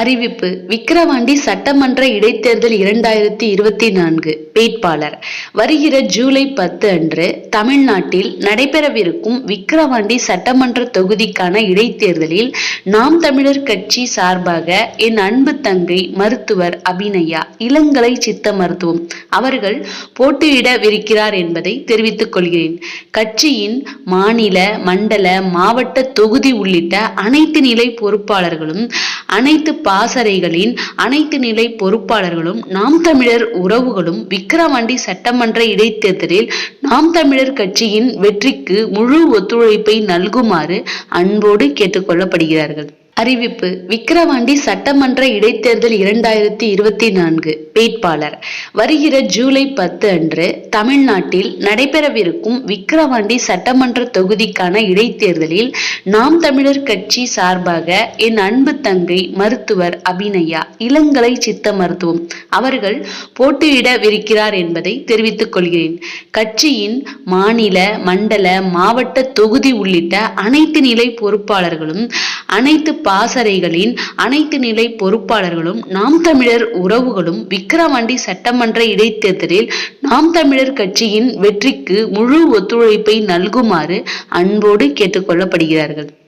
அறிவிப்பு. விக்கிரவாண்டி சட்டமன்ற இடைத்தேர்தல் இரண்டாயிரத்தி இருபத்தி நான்கு. வேட்பாளர். வருகிற ஜூலை பத்து அன்று தமிழ்நாட்டில் நடைபெறவிருக்கும் விக்கிரவாண்டி சட்டமன்ற தொகுதிக்கான இடைத்தேர்தலில் நாம் தமிழர் கட்சி சார்பாக என் அன்பு தங்கை மருத்துவர் அபிநயா இளங்கலை சித்த மருத்துவம் அவர்கள் போட்டியிடவிருக்கிறார் என்பதை தெரிவித்துக் கொள்கிறேன். கட்சியின் மாநில மண்டல மாவட்ட தொகுதி உள்ளிட்ட அனைத்து நிலை பொறுப்பாளர்களும் அனைத்து பாசறைகளின் அனைத்து நிலை பொறுப்பாளர்களும் நாம் தமிழர் உறவுகளும் விக்கிரவாண்டி சட்டமன்ற இடைத்தேர்தலில் நாம் தமிழர் கட்சியின் வெற்றிக்கு முழு ஒத்துழைப்பை நல்குமாறு அன்போடு கேட்டுக்கொள்ளப்படுகிறார்கள். அறிவிப்பு. விக்கிரவாண்டி சட்டமன்ற இடைத்தேர்தல் இரண்டாயிரத்தி இருபத்தி நான்கு. வேட்பாளர். வருகிற ஜூலை பத்து அன்று தமிழ்நாட்டில் நடைபெறவிருக்கும் விக்கிரவாண்டி சட்டமன்ற தொகுதிக்கான இடைத்தேர்தலில் நாம் தமிழர் கட்சி சார்பாக என் அன்பு தங்கை மருத்துவர் அபிநயா இளங்கலை சித்த மருத்துவம் அவர்கள் போட்டியிடவிருக்கிறார் என்பதை தெரிவித்துக் கொள்கிறேன். கட்சியின் மாநில மண்டல மாவட்ட தொகுதி உள்ளிட்ட அனைத்து நிலை பொறுப்பாளர்களும் அனைத்து பாசறைகளின் அனைத்து நிலை பொறுப்பாளர்களும் நாம் தமிழர் உறவுகளும் விக்கிரவாண்டி சட்டமன்ற இடைத்தேர்தலில் நாம் தமிழர் கட்சியின் வெற்றிக்கு முழு ஒத்துழைப்பை நல்குமாறு அன்போடு கேட்டுக்கொள்ளப்படுகிறார்கள்